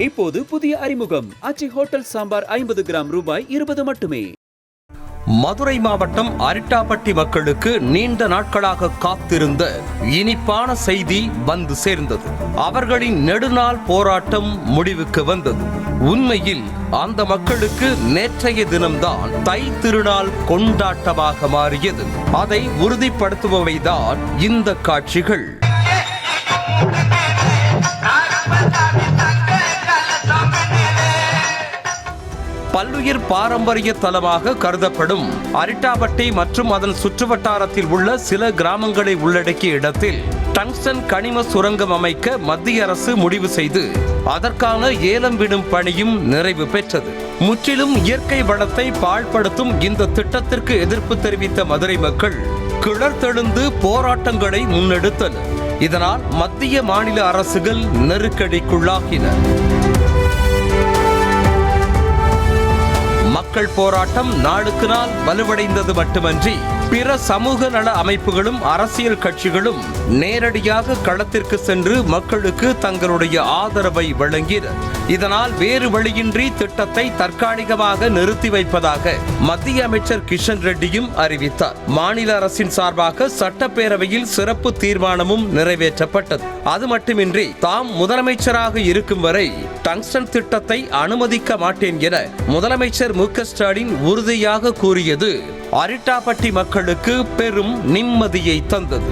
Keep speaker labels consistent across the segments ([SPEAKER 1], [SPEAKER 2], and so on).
[SPEAKER 1] இப்போது புதிய அறிமுகம். அச்சி ஹோட்டல் சாம்பார் ஐம்பது கிராம் ரூபாய் இருபது மட்டுமே.
[SPEAKER 2] மதுரை மாவட்டம் அரிட்டாப்பட்டி மக்களுக்கு நீண்ட நாட்களாக காத்திருந்த இனிப்பான செய்தி வந்து சேர்ந்தது. அவர்களின் நெடுநாள் போராட்டம் முடிவுக்கு வந்தது. உண்மையில் அந்த மக்களுக்கு நேற்றைய தினம்தான் தை திருநாள் கொண்டாட்டமாக மாறியது. அதை உறுதிப்படுத்துபவைதான் இந்த காட்சிகள். பல்லுயிர் பாரம்பரிய தலமாக கருதப்படும். அரிட்டாபட்டி மற்றும் அதன் சுற்றுவட்டாரத்தில் உள்ள சில கிராமங்களை உள்ளடக்கிய இடத்தில் டங்ஸ்டன் கனிம சுரங்கம் அமைக்க மத்திய அரசு முடிவு செய்து அதற்கான ஏலம் விடும் பணியும் நிறைவு பெற்றது. முற்றிலும் இயற்கை வளத்தை பாழ்படுத்தும் இந்த திட்டத்திற்கு எதிர்ப்பு தெரிவித்த மதுரை மக்கள் கிளர்த்தெழுந்து போராட்டங்களை முன்னெடுத்தனர். இதனால் மத்திய மாநில அரசுகள் நெருக்கடிக்குள்ளாகின. மக்கள் போராட்டம் நாளுக்கு நாள் வலுவடைந்தது மட்டுமன்றி பிற சமூக நல அமைப்புகளும் அரசியல் கட்சிகளும் நேரடியாக களத்திற்கு சென்று மக்களுக்கு தங்களுடைய ஆதரவை வழங்கினர் இதனால் வேறு வழியின்றி திட்டத்தை தற்காலிகமாக நிறுத்தி வைப்பதாக மத்திய அமைச்சர் கிஷன் ரெட்டியும் அறிவித்தார். மாநில அரசின் சார்பாக சட்டப்பேரவையில் சிறப்பு தீர்மானமும் நிறைவேற்றப்பட்டது. அது மட்டுமின்றி தாம் முதலமைச்சராக இருக்கும் வரை டங்ஸ்டன் திட்டத்தை அனுமதிக்க மாட்டேன் என முதலமைச்சர் மு ஸ்டாலின் உறுதியாக கூறியது. அரிட்டாப்பட்டி மக்களுக்கு பெரும் நிம்மதியை தந்தது.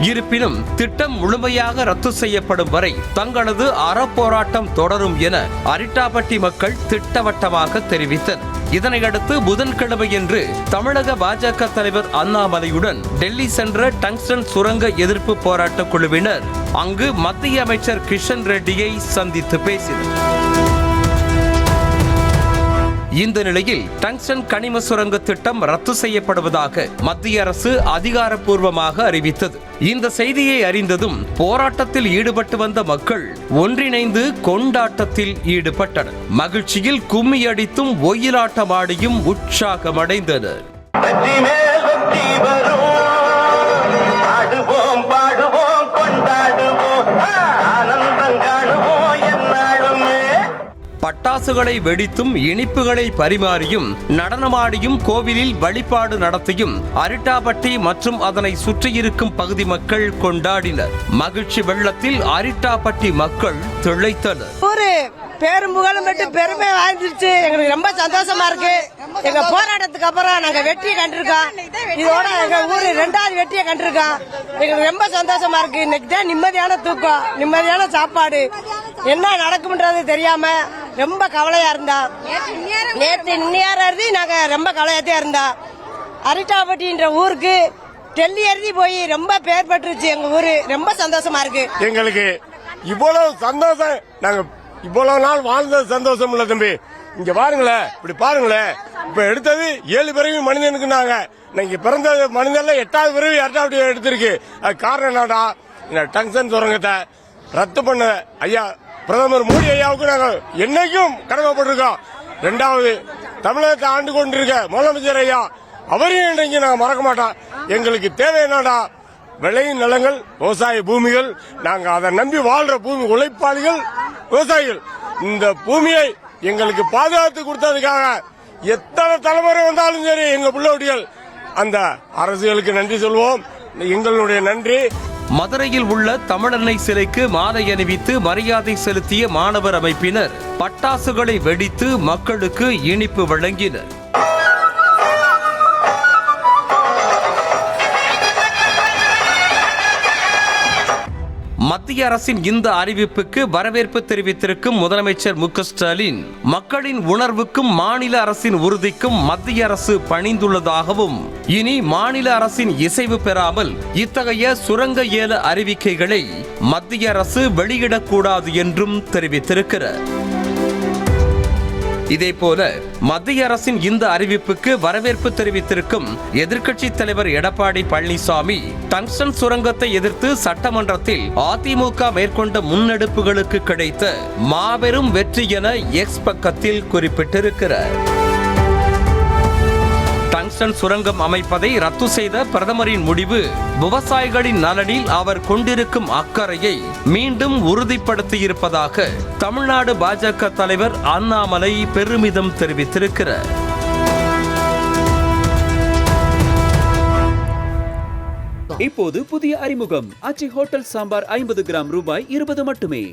[SPEAKER 2] இருப்பினும் திட்டம் முழுமையாக ரத்து செய்யப்படும் வரை தங்களது அறப்போராட்டம் தொடரும் என அரிட்டாபட்டி மக்கள் திட்டவட்டமாக தெரிவித்தனர். இதனையடுத்து புதன்கிழமையன்று தமிழக பாஜக தலைவர் அண்ணாமலையுடன் டெல்லி சென்ற டங்ஸ்டன் சுரங்க எதிர்ப்பு போராட்ட குழுவினர் அங்கு மத்திய அமைச்சர் கிஷன் ரெட்டியை சந்தித்து பேசினர். இந்த நிலையில் டங்ஸ்டன் கனிம சுரங்க திட்டம் ரத்து செய்யப்படுவதாக மத்திய அரசு அதிகாரப்பூர்வமாக அறிவித்தது. இந்த செய்தியை அறிந்ததும் போராட்டத்தில் ஈடுபட்டு வந்த மக்கள் ஒன்றிணைந்து கொண்டாட்டத்தில் ஈடுபட்டனர். மகிழ்ச்சியில் கும்மி அடித்தும் ஒயிலாட்டமாடியும் உற்சாகமடைந்தனர். பட்டாசுகளை வெடித்தும் இனிப்புகளை பரிமாறியும் நடனமாடியும் கோவிலில் வழிபாடு நடத்தியும் அரிட்டாபட்டி மற்றும் அதனை சுற்றியிருக்கும் பகுதி மக்கள் கொண்டாடினர். மகிழ்ச்சி வெள்ளத்தில் அரிட்டாபட்டி மக்கள் திளைத்தனர்.
[SPEAKER 3] ஊரு பேரும் புகழும் பெற்று பெருமை வாய்ந்துருச்சு. எங்களுக்கு ரொம்ப சந்தோஷமா இருக்கு. எங்க போராட்டத்துக்கு அப்புறம் நாங்க வெற்றியை கண்டிருக்கோம். இதோட எங்க ஊரு ரெண்டாவது வெற்றியை கண்டிருக்கோம். எங்களுக்கு ரொம்ப சந்தோஷமா இருக்கு. இன்னைக்கு தான் நிம்மதியான தூக்கம் நிம்மதியான சாப்பாடு. என்ன நடக்கும்ன்றது தெரியாம ரொம்ப கவலையா இருந்தா. நேற்று இன்னையாரதி நாங்க ரொம்ப கவலையாத்தே இருந்தோம் அரிட்டாப்பட்டின்ற ஊருக்கு டெல்லி எழுதி போய் ரொம்ப பேர் பெற்றுச்சு எங்க ஊரு. ரொம்ப சந்தோஷமா இருக்கு.
[SPEAKER 4] எங்களுக்கு இவ்வளவு சந்தோஷம். நாங்க இவ்வளவு நாள் வாழ்ந்தது சந்தோஷம் இல்ல தம்பி. இங்க பாருங்களேன் இப்படி பாருங்களேன். இப்ப எடுத்தது ஏழு பிறவி மனிதனுக்கு நாங்க. நீங்க பிறந்த மனிதன்ல எட்டாவது பிறவி எட்டாவது எடுத்திருக்கு. அது காரணம் என்னடா? இந்த டங்ஷன் சுரங்கத்தை ரத்து பண்ண ஐயா பிரதமர் மோடி ஐயாவுக்கு நாங்கள் என்னைக்கும் கடமைப்பட்டிருக்கோம். ரெண்டாவது தமிழகத்தை ஆண்டு கொண்டிருக்க முதலமைச்சர் ஐயா அவரையும் இன்றைக்கு நாங்கள் மறக்க மாட்டோம். எங்களுக்கு தேவை என்னடா? விளையும் நிலங்கள் விவசாய பூமிகள் நாங்கள் அதை நம்பி வாழ்ற பூமி உழைப்பாளிகள் விவசாயிகள். இந்த பூமியை எங்களுக்கு பாதுகாத்து கொடுத்ததுக்காக எத்தனை தலைமுறை வந்தாலும் சரி எங்க பிள்ளைகள் அந்த அரசுகளுக்கு நன்றி சொல்வோம். எங்களுடைய நன்றி.
[SPEAKER 2] மதுரையில் உள்ள தமிழன்னை சிலைக்கு மாலை அணிவித்து மரியாதை செலுத்திய மாணவர் அமைப்பினர் பட்டாசுகளை வெடித்து மக்களுக்கு இனிப்பு வழங்கினர். மத்திய அரசின் இந்த அறிவிப்புக்கு வரவேற்பு தெரிவித்திருக்கும் முதலமைச்சர் மு ஸ்டாலின். மக்களின் உணர்வுக்கும் மாநில அரசின் உறுதிக்கும் மத்திய அரசு பணிந்துள்ளதாகவும் இனி மாநில அரசின் இசைவு பெறாமல் இத்தகைய சுரங்க ஏல அறிவிக்கைகளை மத்திய அரசு வெளியிடக்கூடாது என்றும் தெரிவித்திருக்கிறார். இதேபோல மத்திய அரசின் இந்த அறிவிப்புக்கு வரவேற்பு தெரிவித்திருக்கும் எதிர்க்கட்சித் தலைவர் எடப்பாடி பழனிசாமி டங்ஸ்டன் சுரங்கத்தை எதிர்த்து சட்டமன்றத்தில் அதிமுக மேற்கொண்ட முன்னெடுப்புகளுக்கு கிடைத்த மாபெரும் வெற்றி என எக்ஸ் பக்கத்தில் குறிப்பிட்டிருக்கிறார். டங்ஸ்டன் சுரங்கம் அமைப்பதை ரத்து செய்த பிரதமரின் முடிவு. விவசாயிகளின் நலனில் அவர் கொண்டிருக்கும் அக்கறையை மீண்டும் உறுதிப்படுத்தியிருப்பதாக தமிழ்நாடு பாஜக தலைவர் அண்ணாமலை பெருமிதம் தெரிவித்திருக்கிறார்.
[SPEAKER 1] இப்போது புதிய அறிமுகம். அச்சி ஹோட்டல் சாம்பார் ஐம்பது கிராம் ரூபாய் இருபது மட்டுமே.